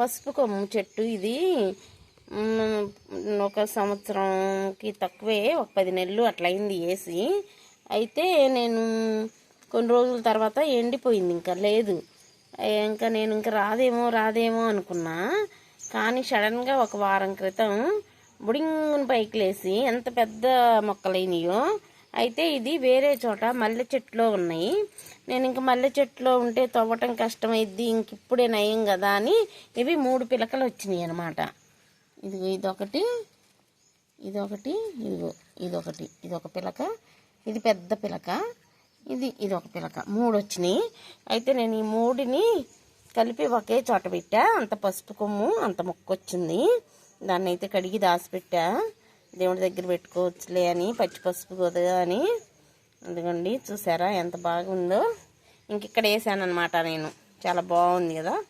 పసుపు కొమ్ము చెట్టు ఇది. ఒక సంవత్సరంకి తక్కువే ఒక పది నెలలు అట్లయింది వేసి అయితే నేను కొన్ని రోజుల తర్వాత ఎండిపోయింది ఇంకా లేదు. ఇంకా నేను ఇంకా రాదేమో రాదేమో అనుకున్నా. కానీ సడన్గా ఒక వారం క్రితం బుడింగుని పైకి లేసి ఎంత పెద్ద మొక్కలైనయో అయితే ఇది వేరే చోట మల్లె చెట్టులో ఉన్నాయి. నేను ఇంక మల్లె చెట్టులో ఉంటే తవ్వటం కష్టమైద్ది ఇంక ఇప్పుడే నయం కదా అని ఇవి మూడు పిలకలు వచ్చినాయి అనమాట ఇదిగో ఇదొకటి ఇదొకటి ఇదిగో ఇదొకటి ఇదొక పిలక ఇది పెద్ద పిలక ఇది ఇదొక పిలక మూడు వచ్చినాయి. అయితే నేను ఈ మూడిని కలిపి ఒకే చోట పెట్టా. అంత పసుపు కొమ్ము అంత మొక్క వచ్చింది. దాన్ని అయితే కడిగి దాచిపెట్టా దేవుడి దగ్గర పెట్టుకోవచ్చులే అని పచ్చి పసుపు కొద్దిగా అని. అందుకండి చూసారా ఎంత బాగుందో. ఇంక ఇక్కడ వేసాను అనమాట నేను. చాలా బాగుంది కదా.